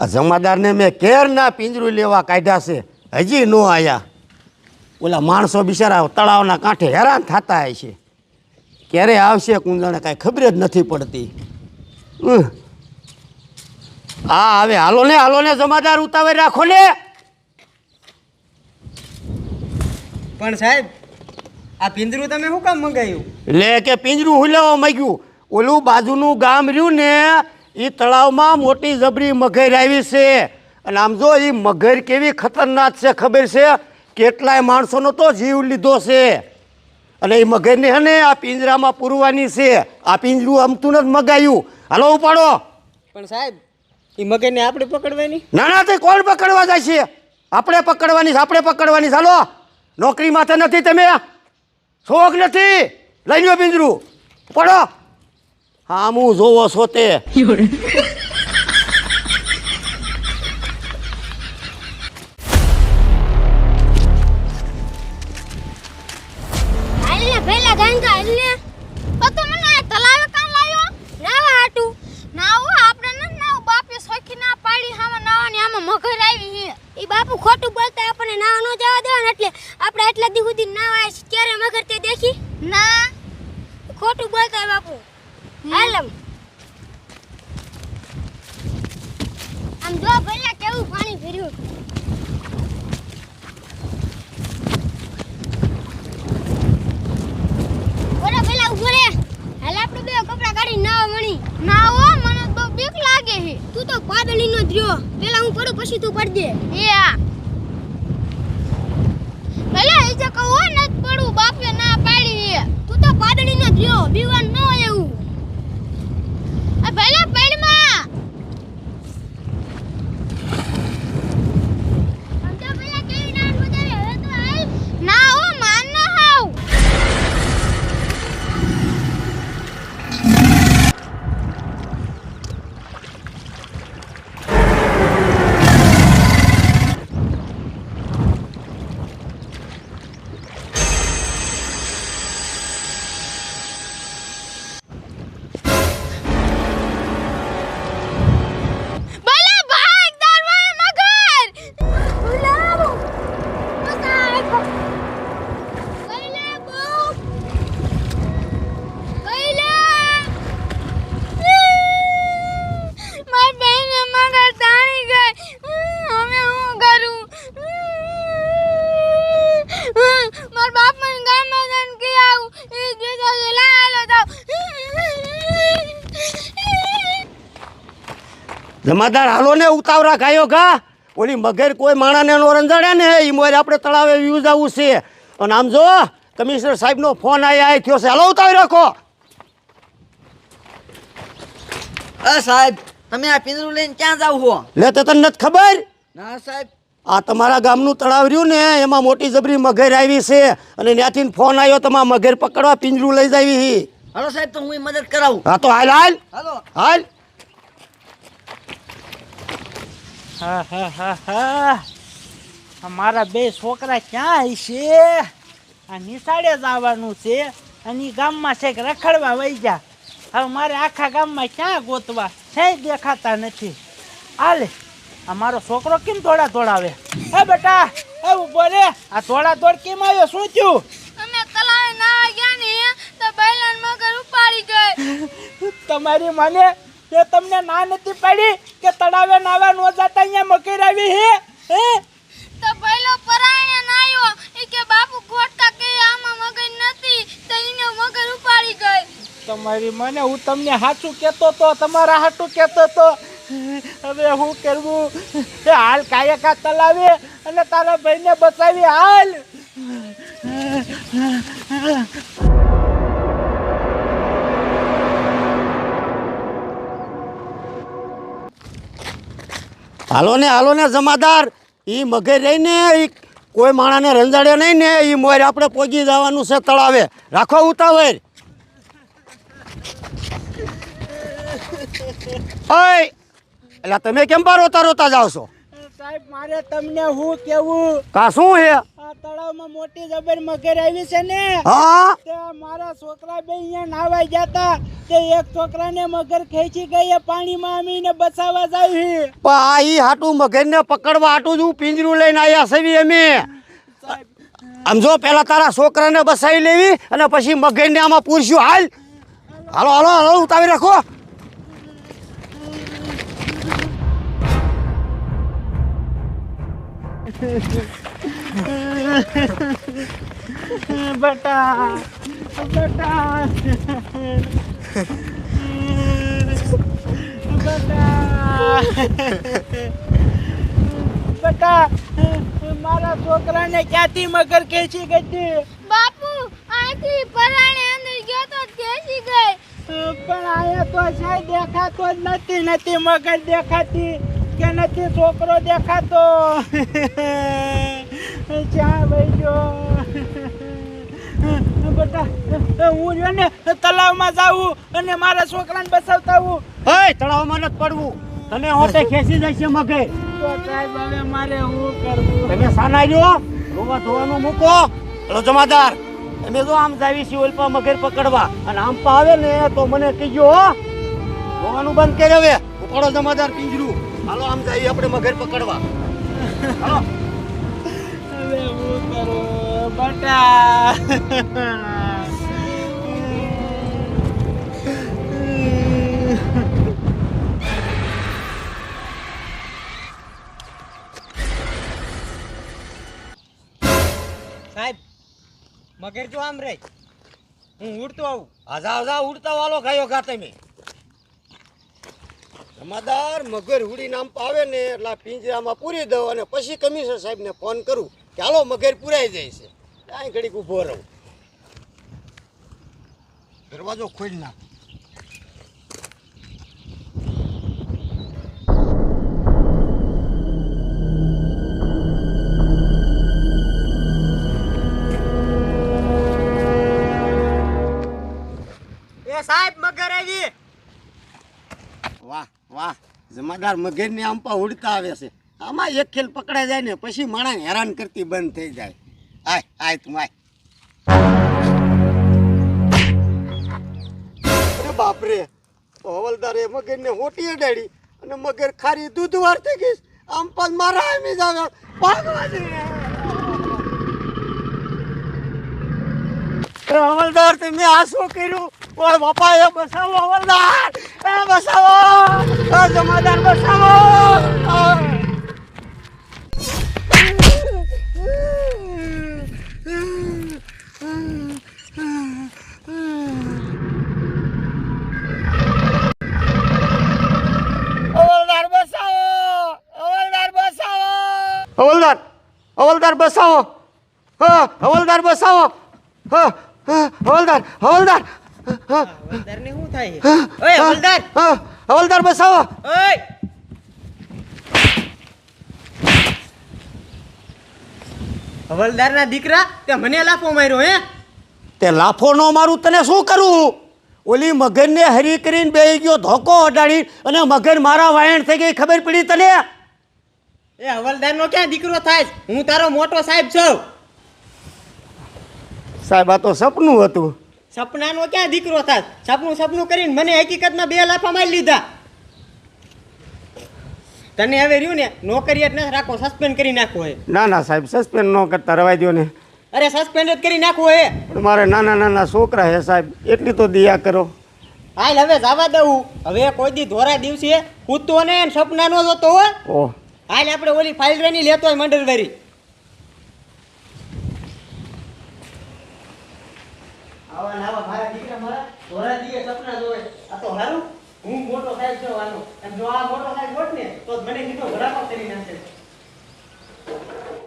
આ જમાદારને મેં કેરના પિંજરું લેવા કાઢ્યા છે. હજી નો આવ્યા ઓલા માણસો બિચારા તળાવના કાંઠે હેરાન થતા હોય છે. ક્યારે આવશે કુંદણે કાંઈ ખબર જ નથી પડતી. હા હવે હાલો ને હાલો ને જમાદાર ઉતાવળ રાખો ને. પણ સાહેબ આ પિંજરું તમે શું કામ મંગાવ્યું? લે કે પિંજરું હુલાવા માંગ્યું? ઓલું બાજુનું ગામ રહ્યું ને એ તળાવમાં મોટી જબરી મગર આવી છે. અને આમ જો એ મગર કેવી ખતરનાક છે ખબર છે? કેટલાય માણસોનો તો જીવ લીધો છે. અને એ મગરને હે ને આ પિંજરામાં પૂરવાની છે. આ પિંજરું અમતું નથી મગાયું. હાલો ઉપાડો. પણ સાહેબ એ મગરને આપણે પકડવાની? ના ના તે કોણ પકડવા જાય છે? આપણે પકડવાની છે આપણે પકડવાની છે. હાલો. નોકરી માથે નથી તમે. શોખ નથી. લઈ લો પિંજરું. પડો હા હું જોવો છો તે. જો પહેલા કેવું પાણી ભર્યું? ઓરે પેલા ઊભો રે. હાલ આપણે બે કપડા કાઢી નાવા મણી નાવો, મને તો બીક લાગે છે. તું તો પાદળી નો દ્યો પેલા હું પડું, પછી તું પડજે. એ આ. પેલા એ જે કહું હોય પડું. બાપે ના પાડી તું તો પાદળી નો દ્યો બીવાન ન એવું. આ જમાદાર હાલો ને ઉતાવળા ખાયો ઘા ઓલી મગર કોઈ માણાને નો રંજાડે ને એ મોર આપણે તળાવે વ્યૂઝ આવવું છે. અને આમ જો કમિશનર સાહેબનો ફોન આવ્યા થયો છે. હાલો ઉતાવી રાખો. અ સાહેબ તમે આ પિંજરું લઈને ક્યાં જાવ છો? લે તો તને નથી ખબર? ના સાહેબ. આ તમારા ગામનું તળાવ રહ્યું ને એમાં મોટી જબરી મગર આવી છે. અને ત્યાંથી ફોન આવ્યો તમારા મગર પકડવા પિંજરું લઈ જાવી હાલો સાહેબ તો હું મદદ કરાવું. હા તો હાલ હાલ. હાલો. હાલ. હા હા હા હા. અમારા બે છોકરા ક્યાં હશે? આ નિશાળે જ આવવાનું છે. અને ગામમાં છે કે રખડવા વહી જા હવે મારે આખા ગામમાં ક્યાં ગોતવા? છે દેખાતા નથી. આલે આ મારો છોકરો કેમ દોડા દોડાવે એ બેટા એ ઊભો રે. આ દોડા દોડ કેમ આવ્યો? શું થયું? અમે તલાવે ના ગયા ને તો બૈલાન મગર ઉપાડી ગઈ તમારી માને તે તમને ના નથી પાડી કે તળાવે નાવા નો જતા અહીંયા મકર આવી હે? હે? તો પહેલો પરાણે નાયો એ કે બાપુ ખોટતા કે આમાં મગર નથી તો એને મગર ઉપાડી ગઈ. તમારી મને હું તમને સાચું કહેતો તો તમારા હાટું કહેતો તો. હવે હું કરવું? એ હાલ કાયકા તલાવે અને તારા ભાઈને બચાવી હાલ. હાલો ને હાલો ને, જમાદાર. એ મગર રહીને એ કોઈ માણાને રંજાડે નહીં ને એ મોર આપણે પહોંચી જવાનું છે તળાવે. રાખો ઉતાવળ. ઓય, એટલે તમે કેમ બાર રોતા રોતા જાઓ છો? સાહેબ મારે તમને હું કેવું? કા શું હે? આ તળાવમાં મોટી જબર મગર આવી છે ને? હા? તે મારા છોકરા બે અહીંયા નાવા જતા તે એક છોકરાને મગર ખેંચી ગઈ એ પાણીમાં અમીને બચાવવા જાવી. પણ આ ઈ હાટું મગરને પકડવા હાટું જ હું પિંજરું લઈને આવ્યા સવી અમે. આમ જો પેલા તારા છોકરાને બસાવી લેવી અને પછી મગરને આમાં પૂરશું. હાલ. હાલો હાલો હાલો ઉતાવી રાખો. બેટા બટા બેટા બેટા મારા છોકરાને ક્યાંથી મગર ખેંચી ગઈ બાપુ આથી પરાણે અંદર ગયો તો ખેંચી ગઈ. પણ આયા તો છે દેખાતો જ નથી નથી મગર દેખાતી. કે નથી છોકરો દેખાતો? ચા ભાઈ ગયો. હું જો ને? તલાવમાં અને મારા છોકરાને બચાવતા આવું. હે તળાવમાં નથી પડવું. તને હોતે ખેંચી મગર તો સાહેબ હવે મારે હું કરવું? તમે સાના જો ધોવા ધોવાનું મૂકો. હલો જમાદાર. તમે જો આમ જાવી છે ઓલપા મગેર પકડવા. અને આમ પાવે ને તો મને કહીજો હો. ધોવાનું બંધ કરી હવે. ઉપાડો જમાદાર પિંજરું. હાલો આમ જઈએ આપણે મગર પકડવા. હાલો. અરે હું કરું? બટા. સાહેબ મગર જો આમ રે હું ઉડતો આવું. આજા આજા ઉડતા વાલો ખાયો ઘા તમે જમાદાર મગર હુડી નામ પાવે ને એટલે પિંજરામાં પૂરી દઉં અને પછી કમિશનર સાહેબને ફોન કરું કે હાલો, મગર પૂરાઈ જાય છે. કાંઈ ઘડીક ઊભો રહું. દરવાજો ખોલી નાખ. જમાદાર મગેરની આમ ઉડતા આવે છે. આમાં એક ખેલ પકડાઈ જાય ને પછી માણસ હેરાન કરતી બંધ થઈ જાય. આય આય તું, આય. બાપરે હવલદારે મગરને હોટી અડાડી અને મગર ખારી દૂધ થઈ ગઈ. આમ પણ મારા આમી જ આવે. ભાગવા દે. એ હવલદાર, તમે આ શું કર્યું? ઓય બાપા બસાવો હવલદાર. એ બસાવો એ જમાદાર બસાવો હવલદાર બસાવો હવલદાર બસાવો હવલદાર હવલદાર બસાવો હા હવલદાર બસાવો હા હા, હવલદાર હવલદાર હા હવલદાર ને શું થાય? ઓય હવલદાર! હવલદાર બસાવો! ઓય! હવલદારના દીકરા તે મને લાફો માર્યો હે? તે લાફો નો મારું તને શું કરું? ઓલી મગરને હરી કરીને બેહી ગયો ધોકો અડાડી અને મગન મારા વાયણ થઈ ગઈ ખબર પડી તને? એ હવલદારનો ક્યાં દીકરો થાય હું તારો મોટો સાહેબ છું. સાહેબ આ તો સપનું હતું. સપનાનો ક્યાં દીકરો થાય સપનું સપનું કરીને મને હકીકતમાં બે લાફા મારી લીધા. તને હવે રહ્યું ને નોકરી જ નથી રાખો સસ્પેન્ડ કરી નાખવો હે ના ના સાહેબ સસ્પેન્ડ ન કરતા રવાઈ દો ને. અરે સસ્પેન્ડ જ કરી નાખવો હે પણ મારે નાના નાના છોકરા હે સાહેબ એટલી તો દિયા કરો. હાલ હવે જવા દઉં. હવે કોઈ દી ધોરા દિવસે કૂદતો ને સપના નો જોતો હો. હાલ આપણે ઓલી ફાઇલ રેની લેતો હોય મંડળવારી આવા નાવા મારા દીકરા મારા ધોરા દીએ સપના આ તો હારું, હું મોટો થાય છે વાનો એમ જો આ મોટો સાહેબ હોત ને, તો મને કીધો ઘડાપા કરી નાખે.